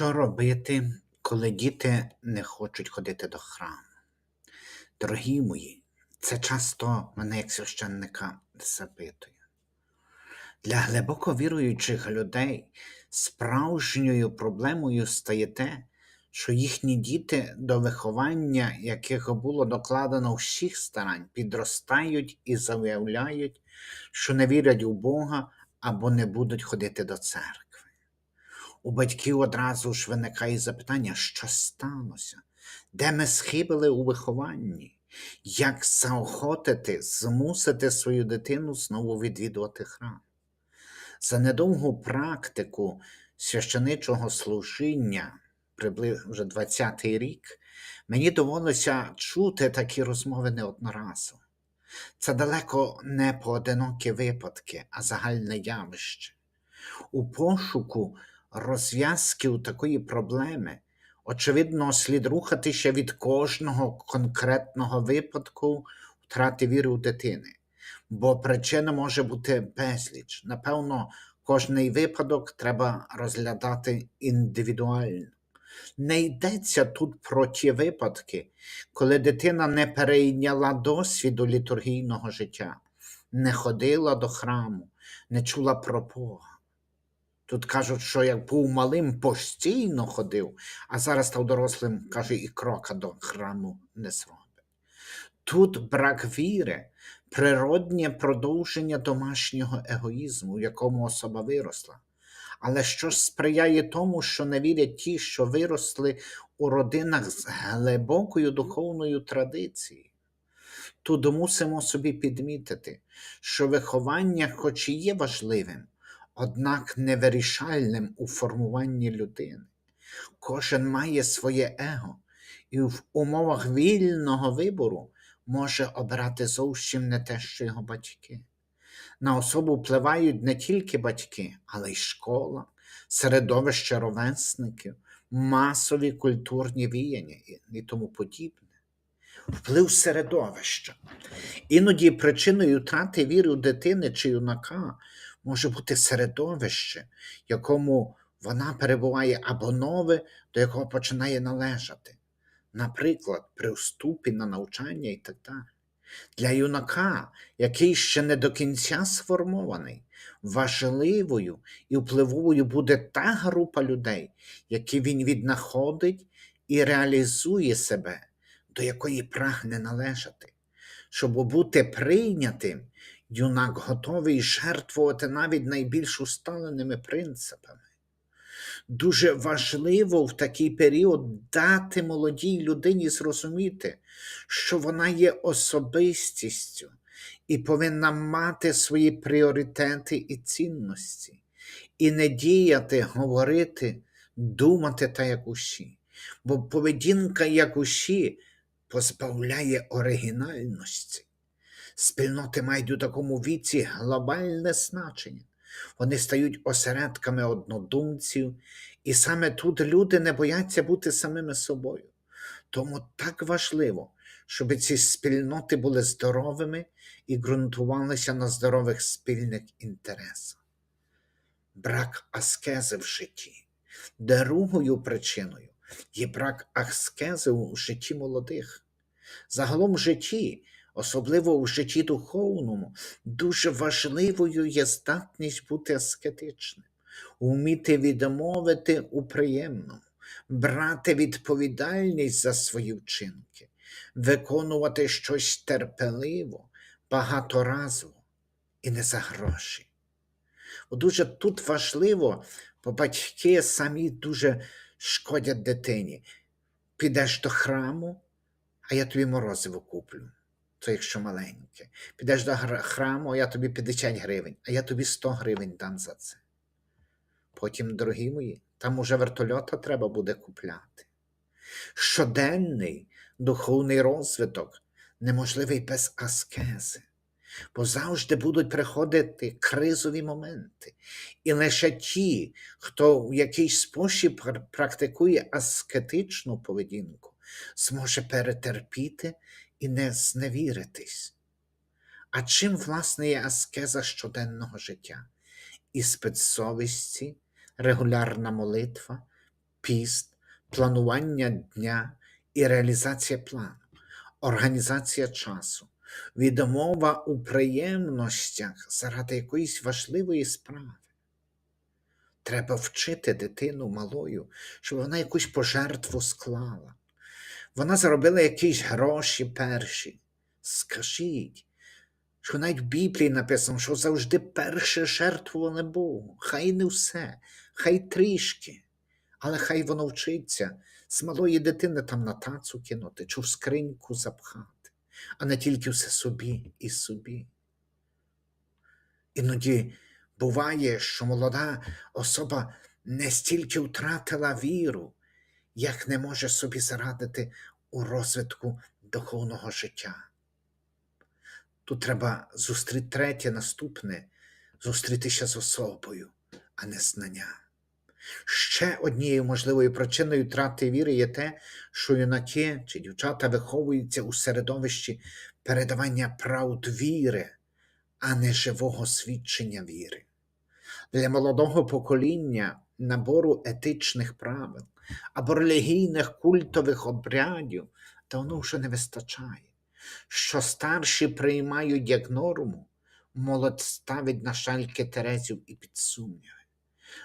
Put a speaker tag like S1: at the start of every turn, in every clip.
S1: Що робити, коли діти не хочуть ходити до храму? Дорогі мої, це часто мене як священника запитує. Для глибоко віруючих людей справжньою проблемою стає те, що їхні діти, до виховання, яких було докладено всіх старань, підростають і заявляють, що не вірять у Бога або не будуть ходити до церкви. У батьків одразу ж виникає запитання, що сталося, де ми схибили у вихованні, як заохотити, змусити свою дитину знову відвідувати храм. За недовгу практику священичого служіння, приблизно вже 20-й рік, мені довелося чути такі розмови неодноразово. Це далеко не поодинокі випадки, а загальне явище. У пошуку розв'язки такої проблеми, очевидно, слід рухатися від кожного конкретного випадку втрати віри у дитини, бо причина може бути безліч. Напевно, кожний випадок треба розглядати індивідуально. Не йдеться тут про ті випадки, коли дитина не перейняла досвіду літургійного життя, не ходила до храму, не чула про Бога. Тут кажуть, що як був малим, постійно ходив, а зараз став дорослим, каже, і крока до храму не зробить. Тут брак віри, природнє продовження домашнього егоїзму, в якому особа виросла. Але що ж сприяє тому, що не вірять ті, що виросли у родинах з глибокою духовною традицією? Тут мусимо собі підмітити, що виховання, хоч і є важливим, однак невирішальним у формуванні людини. Кожен має своє его, і в умовах вільного вибору може обирати зовсім не те, що його батьки. На особу впливають не тільки батьки, але й школа, середовище ровесників, масові культурні віяння і тому подібне. Вплив середовища. Іноді причиною втрати віри у дитини чи юнака може бути середовище, якому вона перебуває або нове, до якого починає належати. Наприклад, при вступі на навчання і так далі. Для юнака, який ще не до кінця сформований, важливою і впливовою буде та група людей, які він віднаходить і реалізує себе, до якої прагне належати. Щоб бути прийнятим, юнак готовий жертвувати навіть найбільш усталеними принципами. Дуже важливо в такий період дати молодій людині зрозуміти, що вона є особистістю і повинна мати свої пріоритети і цінності, і не діяти, говорити, думати та як усі. Бо поведінка як усі позбавляє оригінальності. Спільноти мають у такому віці глобальне значення. Вони стають осередками однодумців, і саме тут люди не бояться бути самими собою. Тому так важливо, щоб ці спільноти були здоровими і ґрунтувалися на здорових спільних інтересах. Брак аскези в житті. Другою причиною є брак аскези у житті молодих. Загалом в житті особливо в житті духовному, дуже важливою є здатність бути аскетичним, вміти відмовити у приємному, брати відповідальність за свої вчинки, виконувати щось терпеливо, багаторазово і не за гроші. Дуже тут важливо, бо батьки самі дуже шкодять дитині. Підеш до храму, а я тобі морозиво куплю то якщо маленьке. Підеш до храму, а я тобі 50 гривень, а я тобі 100 гривень дам за це. Потім, дорогі мої, там уже вертольота треба буде купляти. Щоденний духовний розвиток неможливий без аскези, бо завжди будуть приходити кризові моменти. І лише ті, хто в якийсь спосіб практикує аскетичну поведінку, зможе перетерпіти і не зневіритись. А чим, власне, є аскеза щоденного життя? І спецсовісті, регулярна молитва, піст, планування дня і реалізація плану, організація часу, відмова у приємностях заради якоїсь важливої справи. Треба вчити дитину малою, щоб вона якусь пожертву склала. Вона заробила якісь гроші перші. Скажіть, що навіть в Біблії написано, що завжди перше жертвували Богу. Хай не все, хай трішки, але хай воно вчиться з малої дитини там на тацу кинути чи в скриньку запхати, а не тільки все собі і собі. Іноді буває, що молода особа не стільки втратила віру, як не може собі зарадити у розвитку духовного життя. Тут треба зустріти третє, наступне зустрітися з особою, а не знання. Ще однією можливою причиною втрати віри є те, що юнаки чи дівчата виховуються у середовищі передавання правд віри, а не живого свідчення віри. Для молодого покоління набору етичних правил або релігійних культових обрядів давно вже не вистачає. Що старші приймають як норму, молодь ставить на шальки терезів і під сумніви.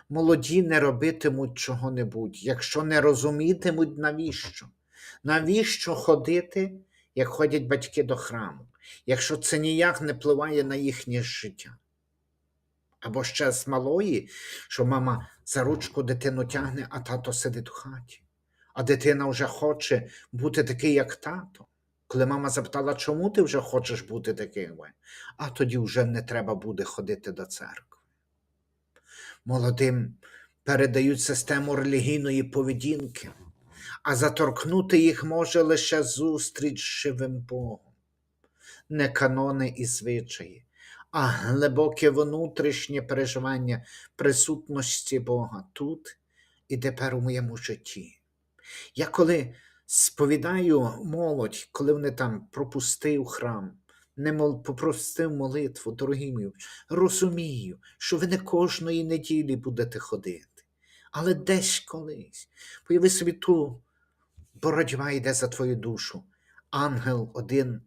S1: Молоді не робитимуть чого-небудь, якщо не розумітимуть, навіщо. Навіщо ходити, як ходять батьки до храму, якщо це ніяк не впливає на їхнє життя. Або ще з малої, що мама за ручку дитину тягне, а тато сидить в хаті. А дитина вже хоче бути такий, як тато. Коли мама запитала, чому ти вже хочеш бути таким, а тоді вже не треба буде ходити до церкви. Молодим передають систему релігійної поведінки, а заторкнути їх може лише зустріч з живим Богом, не канони і звичаї, а глибоке внутрішнє переживання присутності Бога тут і тепер у моєму житті. Я коли сповідаю молодь, коли вони там пропустив храм, не мол, попростив молитву, дорогі мої, розумію, що ви не кожної неділі будете ходити, але десь колись. Появи собі ту боротьба йде за твою душу. Ангел один,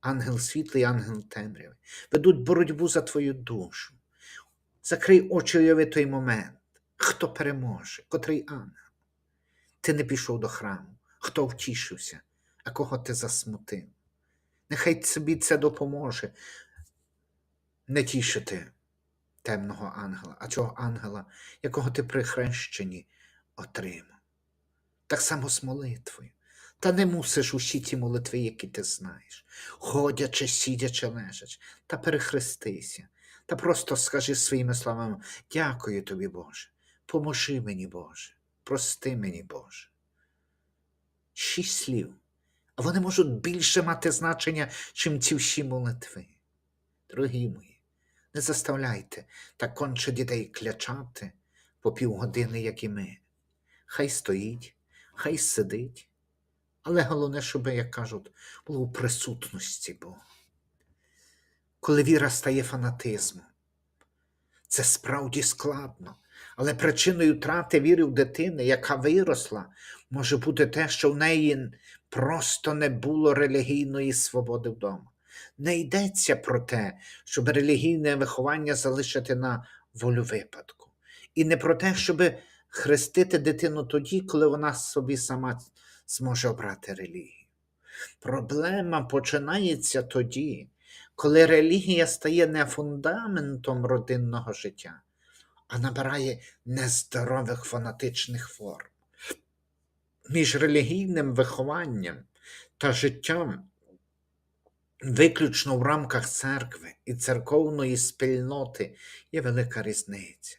S1: ангел світлий, ангел темряви. Ведуть боротьбу за твою душу. Закрий очі уяви той момент. Хто переможе, котрий ангел? Ти не пішов до храму, хто втішився, а кого ти засмутив. Нехай собі це допоможе не тішити темного ангела, а цього ангела, якого ти при хрещенні отримав. Так само з молитвою. Та не мусиш усі ті молитви, які ти знаєш, ходячи, сидячи, лежачи, та перехрестися, та просто скажи своїми словами: дякую тобі, Боже, поможи мені, Боже, прости мені, Боже. Шість слів. А вони можуть більше мати значення, чим ці всі молитви. Дорогі мої, не заставляйте так конче дітей клячати по півгодини, як і ми. Хай стоїть, хай сидить, але головне, щоб, як кажуть, було у присутності Бога. Коли віра стає фанатизмом, це справді складно, але причиною втрати віри в дитини, яка виросла, може бути те, що в неї просто не було релігійної свободи вдома. Не йдеться про те, щоб релігійне виховання залишити на волю випадку. І не про те, щоб хрестити дитину тоді, коли вона собі сама зможе обрати релігію. Проблема починається тоді, коли релігія стає не фундаментом родинного життя, а набирає нездорових фанатичних форм. Між релігійним вихованням та життям виключно в рамках церкви і церковної спільноти є велика різниця.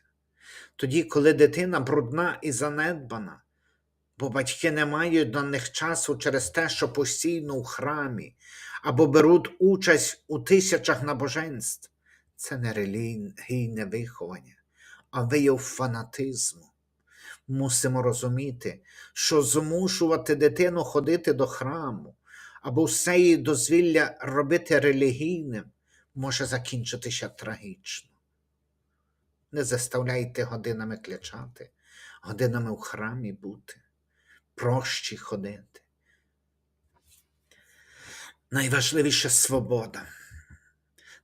S1: Тоді, коли дитина брудна і занедбана, бо батьки не мають на них часу через те, що постійно в храмі, або беруть участь у тисячах набоженств, це не релігійне виховання, а вияв фанатизму. Мусимо розуміти, що змушувати дитину ходити до храму або все її дозвілля робити релігійним може закінчитися трагічно. Не заставляйте годинами клячати, годинами в храмі бути, прощі ходити. Найважливіша свобода.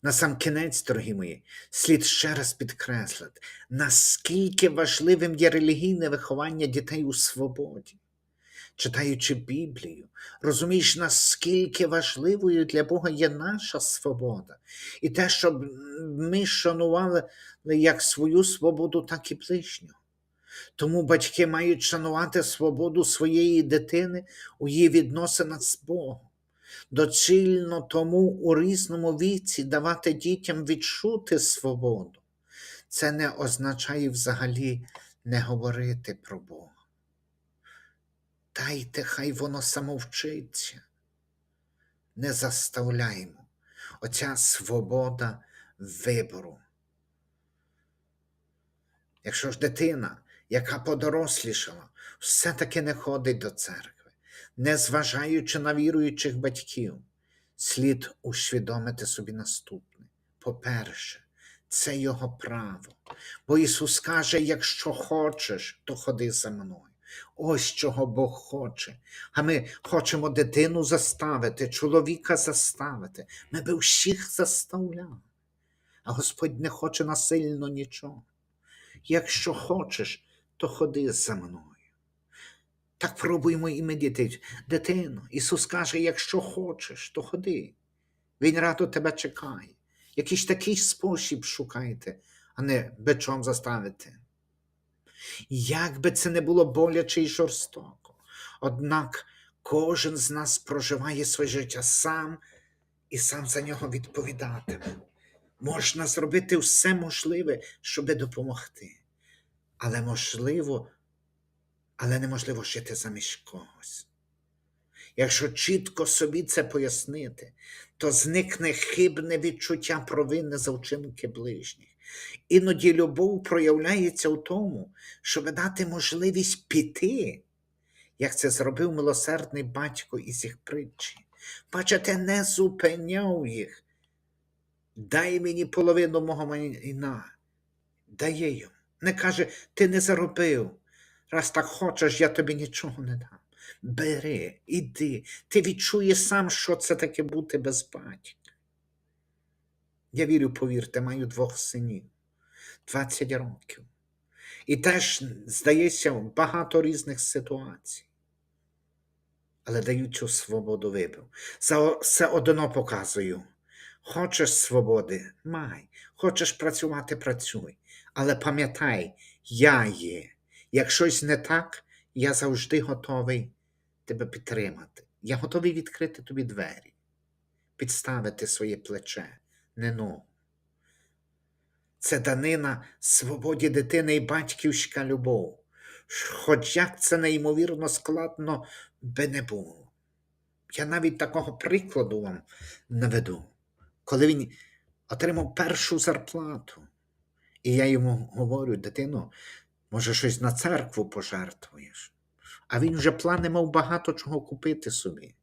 S1: На сам кінець, дорогі мої, слід ще раз підкреслити, наскільки важливим є релігійне виховання дітей у свободі. Читаючи Біблію, розумієш, наскільки важливою для Бога є наша свобода, і те, щоб ми шанували як свою свободу, так і ближнього. Тому батьки мають шанувати свободу своєї дитини у її відносинах з Богом. Доцільно тому у різному віці давати дітям відчути свободу. Це не означає взагалі не говорити про Бога. Дайте, хай воно самовчиться. Не заставляємо. Оця свобода вибору. Якщо ж дитина, яка подорослішала, все-таки не ходить до церкви, незважаючи на віруючих батьків, слід усвідомити собі наступне. По-перше, це його право. Бо Ісус каже: якщо хочеш, то ходи за мною. Ось чого Бог хоче. А ми хочемо дитину заставити, чоловіка заставити. Ми би всіх заставляли. А Господь не хоче насильно нічого. Якщо хочеш, то ходи за мною. Так пробуємо і ми дітей. Дитино, Ісус каже, якщо хочеш, то ходи. Він радо тебе чекає. Якийсь такий спосіб шукайте, а не бичом заставити. Як би це не було боляче і жорстоко, однак кожен з нас проживає своє життя сам і сам за нього відповідатиме. Можна зробити все можливе, щоб допомогти. Але можливо, але неможливо жити замість когось. Якщо чітко собі це пояснити, то зникне хибне відчуття провини за вчинки ближніх. Іноді любов проявляється у тому, щоб дати можливість піти, як це зробив милосердний батько із їх притчі. Бачите, не зупиняв їх. Дай мені половину мого майна. Дає йому. Не каже, ти не заробив. Раз так хочеш, я тобі нічого не дам. Бери, іди, ти відчуєш сам, що це таке бути без батька. Я вірю, повірте, маю двох синів 20 років. І теж, здається, багато різних ситуацій. Але даю цю свободу вибору. Все одно показую. Хочеш свободи, май. Хочеш працювати, працюй. Але пам'ятай, я є. Як щось не так, я завжди готовий тебе підтримати. Я готовий відкрити тобі двері, підставити своє плече, не ногу. Це данина свободі дитини і батьківська любов. Хоч як це неймовірно складно би не було. Я навіть такого прикладу вам наведу, коли він отримав першу зарплату, і я йому говорю, дитино, може, щось на церкву пожертвуєш. А він вже плани мав багато чого купити собі.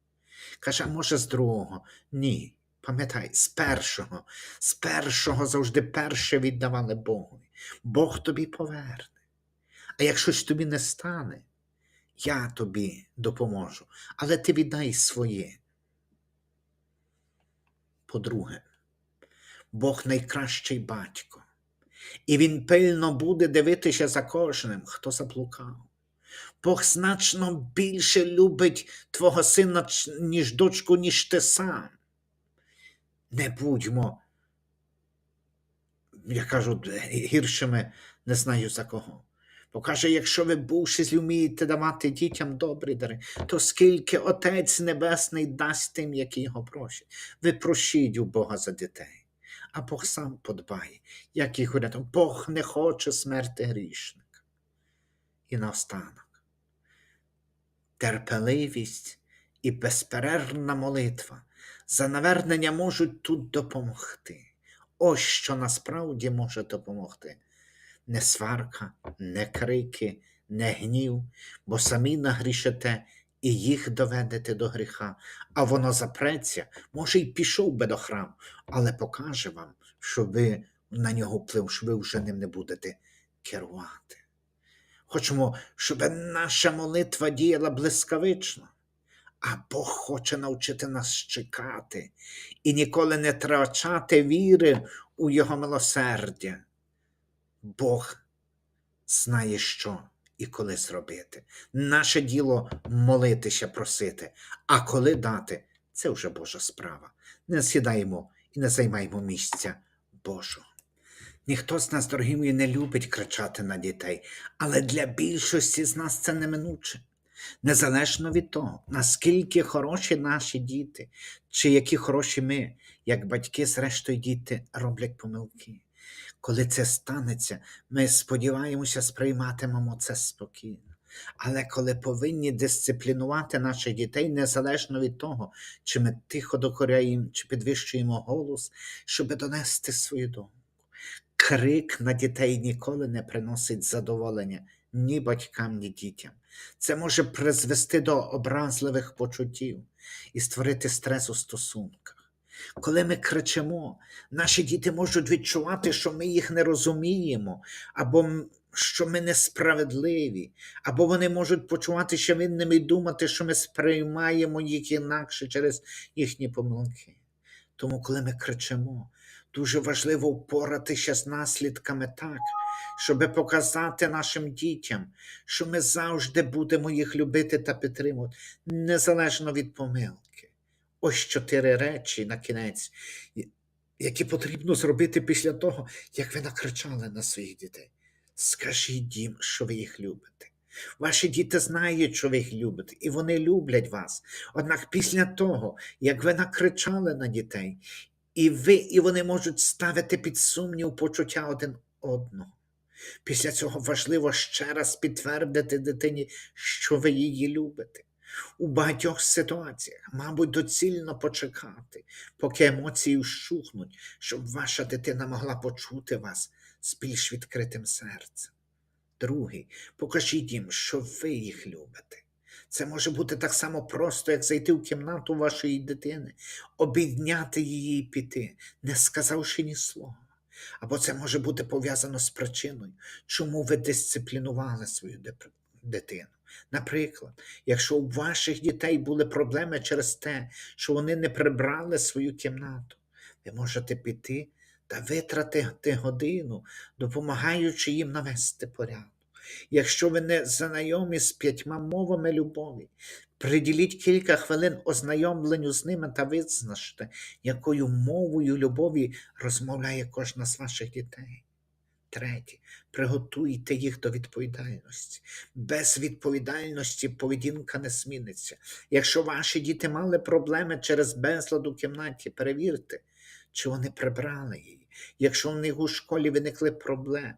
S1: Каже, а може, з другого? Ні. Пам'ятай, з першого, з першого завжди перше віддавали Богові. Бог тобі поверне. А якщо ж тобі не стане, я тобі допоможу, але ти віддай своє. По-друге, Бог найкращий батько, і Він пильно буде дивитися за кожним, хто заблукав. Бог значно більше любить твого сина, ніж дочку, ніж ти сам. Не будьмо, я кажу, гіршими не знаю за кого. Бо каже, якщо ви бувши вмієте давати дітям добрі дари, то скільки Отець Небесний дасть тим, які його просять. Ви прощіть у Бога за дітей, а Бог сам подбає, як їх урятувати. Бог не хоче смерти грішника. І наостанок терпеливість і безперервна молитва за навернення можуть тут допомогти. Ось що насправді може допомогти. Не сварка, не крики, не гнів, бо самі нагрішите і їх доведете до гріха, а воно запреться, може, й пішов би до храму, але покаже вам, що ви на нього вплив, що ви вже ним не будете керувати. Хочемо, щоб наша молитва діяла блискавично. А Бог хоче навчити нас чекати і ніколи не втрачати віри у Його милосердя. Бог знає, що і коли зробити. Наше діло молитися, просити, а коли дати це вже Божа справа. Не сідаємо і не займаємо місця Божого. Ніхто з нас, дорогі мої, не любить кричати на дітей, але для більшості з нас це неминуче. Незалежно від того, наскільки хороші наші діти, чи які хороші ми, як батьки, зрештою, діти роблять помилки. Коли це станеться, ми сподіваємося, сприйматимемо це спокійно. Але коли повинні дисциплінувати наших дітей, незалежно від того, чи ми тихо докоряємо, чи підвищуємо голос, щоб донести свою думку. Крик на дітей ніколи не приносить задоволення ні батькам, ні дітям. Це може призвести до образливих почуттів і створити стрес у стосунках. Коли ми кричимо, наші діти можуть відчувати, що ми їх не розуміємо, або що ми несправедливі, або вони можуть почуватися винними і думати, що ми сприймаємо їх інакше через їхні помилки. Тому, коли ми кричимо, дуже важливо впоратися з наслідками так, щоб показати нашим дітям, що ми завжди будемо їх любити та підтримувати, незалежно від помилки. Ось чотири речі на кінець, які потрібно зробити після того, як ви накричали на своїх дітей. Скажіть їм, що ви їх любите. Ваші діти знають, що ви їх любите, і вони люблять вас. Однак після того, як ви накричали на дітей, і ви, і вони можуть ставити під сумнів почуття один одного. Після цього важливо ще раз підтвердити дитині, що ви її любите. У багатьох ситуаціях, мабуть, доцільно почекати, поки емоції вщухнуть, щоб ваша дитина могла почути вас з більш відкритим серцем. Другий, покажіть їм, що ви їх любите. Це може бути так само просто, як зайти в кімнату вашої дитини, обідняти її і піти, не сказавши ні слова. Або це може бути пов'язано з причиною, чому ви дисциплінували свою дитину. Наприклад, якщо у ваших дітей були проблеми через те, що вони не прибрали свою кімнату, ви можете піти та витратити годину, допомагаючи їм навести порядок. Якщо ви не знайомі з п'ятьма мовами любові, приділіть кілька хвилин ознайомленню з ними та визначте, якою мовою любові розмовляє кожна з ваших дітей. Третє, приготуйте їх до відповідальності. Без відповідальності поведінка не зміниться. Якщо ваші діти мали проблеми через безлад у кімнаті, перевірте, чи вони прибрали її. Якщо в них у школі виникли проблеми,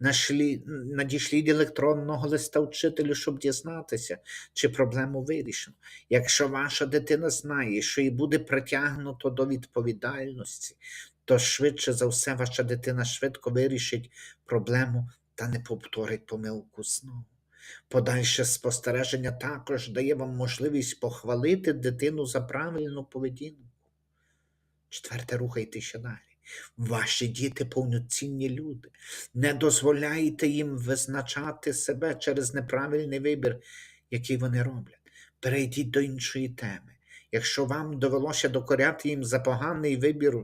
S1: нашлі, надішліть електронного листа вчителю, щоб дізнатися, чи проблему вирішено. Якщо ваша дитина знає, що її буде притягнуто до відповідальності, то швидше за все ваша дитина швидко вирішить проблему та не повторить помилку знову. Подальше спостереження також дає вам можливість похвалити дитину за правильну поведінку. Четверте, рухайтеся далі. Ваші діти повноцінні люди. Не дозволяйте їм визначати себе через неправильний вибір, який вони роблять. Перейдіть до іншої теми. Якщо вам довелося докоряти їм за поганий вибір,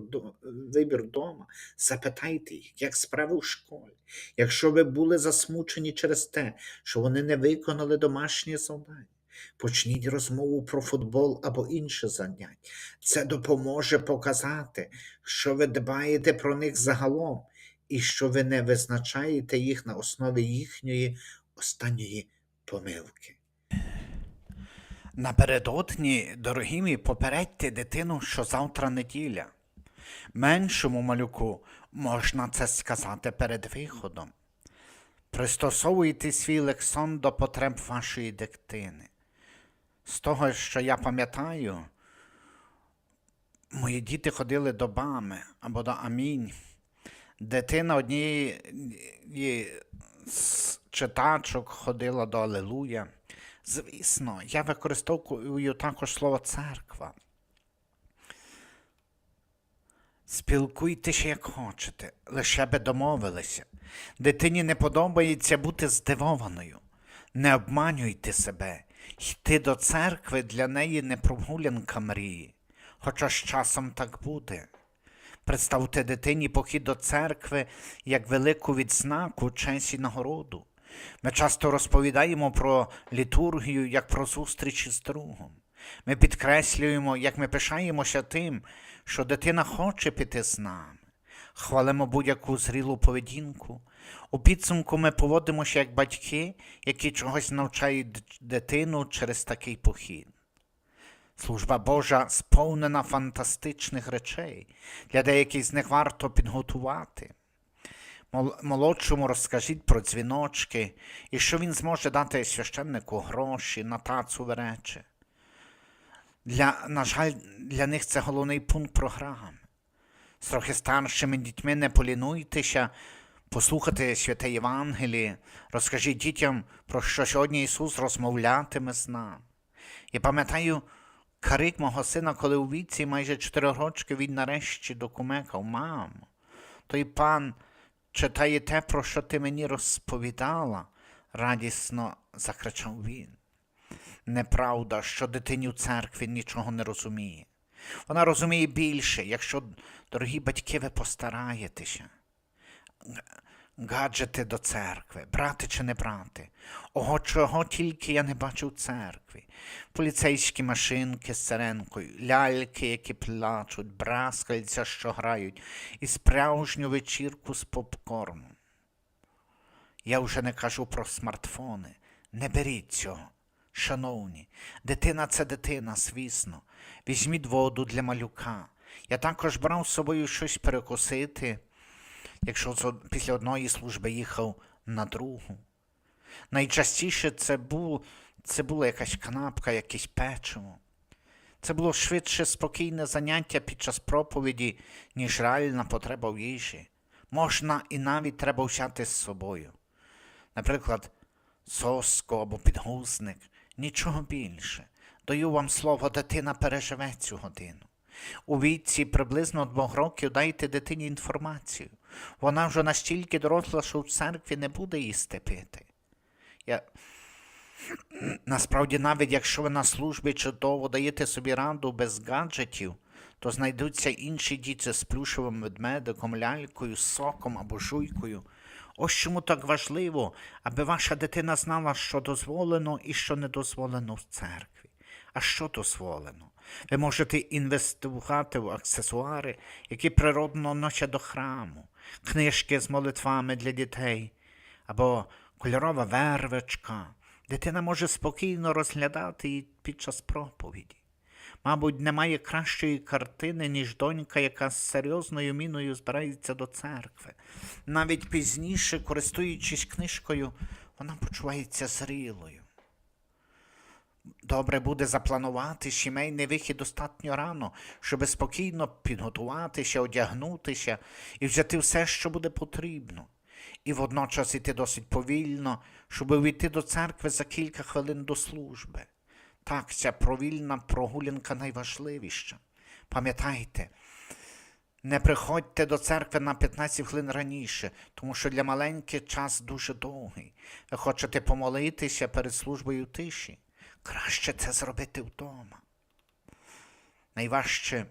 S1: вибір вдома, запитайте їх, як справи в школі. Якщо ви були засмучені через те, що вони не виконали домашнє завдання, почніть розмову про футбол або інше заняття. Це допоможе показати, що ви дбаєте про них загалом і що ви не визначаєте їх на основі їхньої останньої помилки.
S2: Напередодні, дорогі мій, попередьте дитину, що завтра неділя. Меншому малюку можна це сказати перед виходом. Пристосовуйте свій лексон до потреб вашої дитини. З того, що я пам'ятаю, мої діти ходили до Бами або до Амінь. Дитина однієї з читачок ходила до Алелуя. Звісно, я використовую також слово церква. Спілкуйтеся, як хочете, лише би домовилися. Дитині не подобається бути здивованою. Не обманюйте себе, йти до церкви для неї не прогулянка мрії, хоча з часом так буде. Представте дитині похід до церкви як велику відзнаку, честь і нагороду. Ми часто розповідаємо про літургію як про зустріч із другом. Ми підкреслюємо, як ми пишаємося тим, що дитина хоче піти з нами. Хвалимо будь-яку зрілу поведінку. У підсумку ми поводимося як батьки, які чогось навчають дитину через такий похід. Служба Божа сповнена фантастичних речей. Для деяких з них варто підготувати. Мол- Молодшому розкажіть про дзвіночки і що він зможе дати священнику гроші на тацу верече. Для, на жаль, для них це головний пункт програми. З трохи старшими дітьми не полінуйтеся, послухати святе Євангеліє, розкажіть дітям, про що сьогодні Ісус розмовлятиме з нами. Я пам'ятаю карик мого сина, коли у віці майже 4 рочки він нарешті докумекав, мамо, той пан читає те, про що ти мені розповідала, радісно закричав він. Неправда, що дитині в церкві нічого не розуміє. Вона розуміє більше, якщо, дорогі батьки, ви постараєтеся. Гаджети до церкви, брати чи не брати. Ого, чого тільки я не бачу в церкві. Поліцейські машинки з сиренкою, ляльки, які плачуть, браскальця, що грають, і справжню вечірку з попкорном. Я вже не кажу про смартфони. Не беріть цього. Шановні, дитина це дитина, звісно. Візьміть воду для малюка. Я також брав з собою щось перекусити, якщо після одної служби їхав на другу. Найчастіше це, був, це була якась канапка, якесь печиво. Це було швидше спокійне заняття під час проповіді, ніж реальна потреба в їжі. Можна і навіть треба взяти з собою. Наприклад, соску або підгузник, нічого більше. Даю вам слово, дитина переживе цю годину. У віці приблизно двох років дайте дитині інформацію. Вона вже настільки доросла, що в церкві не буде їсти пити. Я... Насправді, навіть якщо ви на службі чудово даєте собі раду без гаджетів, то знайдуться інші діти з плюшевим ведмедиком, лялькою, соком або жуйкою. Ось чому так важливо, аби ваша дитина знала, що дозволено і що не дозволено в церкві. А що дозволено? Ви можете інвестувати в аксесуари, які природно носять до храму, книжки з молитвами для дітей або кольорова вервичка. Дитина може спокійно розглядати її під час проповіді. Мабуть, немає кращої картини, ніж донька, яка з серйозною міною збирається до церкви. Навіть пізніше, користуючись книжкою, вона почувається зрілою. Добре буде запланувати сімейний вихід достатньо рано, щоб спокійно підготуватися, одягнутися і взяти все, що буде потрібно. І водночас іти досить повільно, щоб увійти до церкви за кілька хвилин до служби. Так, ця провільна прогулянка найважливіша. Пам'ятайте, не приходьте до церкви на 15 хвилин раніше, тому що для маленьких час дуже довгий. Ви хочете помолитися перед службою тиші. Краще це зробити вдома. Найважче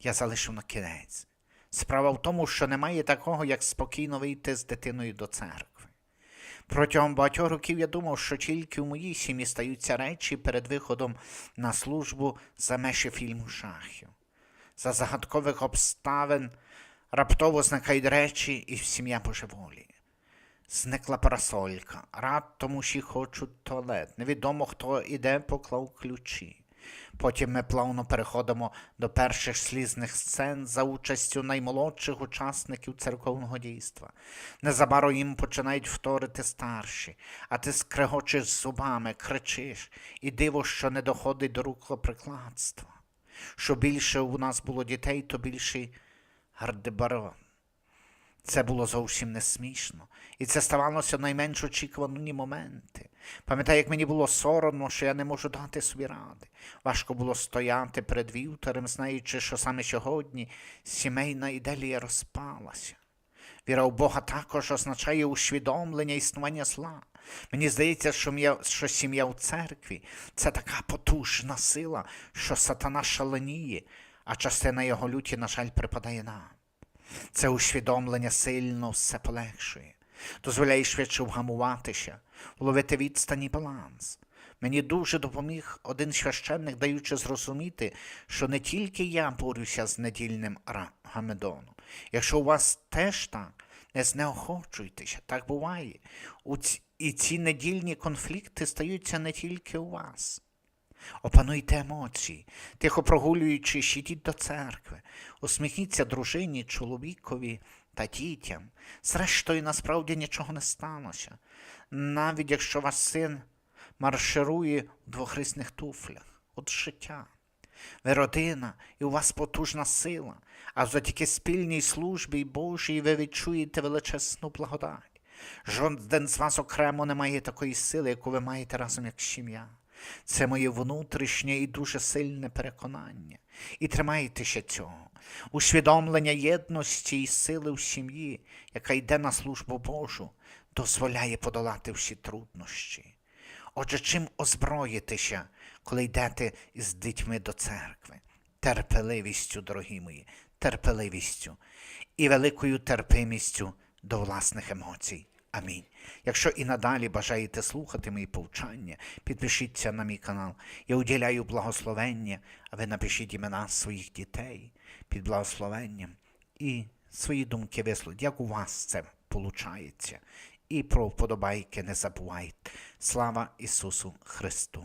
S2: я залишив на кінець. Справа в тому, що немає такого, як спокійно вийти з дитиною до церкви. Протягом багатьох років я думав, що тільки в моїй сім'ї стаються речі перед виходом на службу за межі фільму шахів. За загадкових обставин раптово зникають речі, і сім'я божеволіє. Зникла парасолька, раптом усі хочуть туалет. Невідомо, хто іде, поклав ключі. Потім ми плавно переходимо до перших слізних сцен за участю наймолодших учасників церковного дійства. Незабаром їм починають вторити старші, а ти скрегочеш зубами, кричиш, і диво, що не доходить до рукоприкладства. Що більше у нас було дітей, то більший гардебарон. Це було зовсім не смішно, і це ставалося найменш очікувані моменти. Пам'ятаю, як мені було соромно, що я не можу дати собі ради. Важко було стояти перед вівтарем, знаючи, що саме сьогодні сімейна іделія розпалася. Віра в Бога також означає усвідомлення існування зла. Мені здається, що сім'я у церкві це така потужна сила, що сатана шаленіє, а частина його люті, на жаль, припадає нам. Це усвідомлення сильно все полегшує, дозволяє швидше вгамуватися, вловити відстань і баланс. Мені дуже допоміг один священник, даючи зрозуміти, що не тільки я борюся з недільним гамедоном. Якщо у вас теж так, не знеохочуйтеся, так буває. І ці недільні конфлікти стаються не тільки у вас. Опануйте емоції, тихо прогулюючись, ідіть до церкви, усміхніться дружині, чоловікові та дітям. Зрештою, насправді нічого не сталося, навіть якщо ваш син марширує у двохрисних туфлях. От життя. Ви родина, і у вас потужна сила, а завдяки спільній службі Божій ви відчуєте величезну благодать. Жоден з вас окремо не має такої сили, яку ви маєте разом як сім'я. Це моє внутрішнє і дуже сильне переконання. І тримайтеся цього. Усвідомлення єдності і сили в сім'ї, яка йде на службу Божу, дозволяє подолати всі труднощі. Отже, чим озброїтеся, коли йдете із дітьми до церкви? Терпеливістю, дорогі мої, терпеливістю і великою терпимістю до власних емоцій. Амінь. Якщо і надалі бажаєте слухати мої повчання, підпишіться на мій канал. Я уділяю благословення, а ви напишіть імена своїх дітей під благословенням і свої думки висловіть, як у вас це виходить. І про вподобайки не забувайте. Слава Ісусу Христу!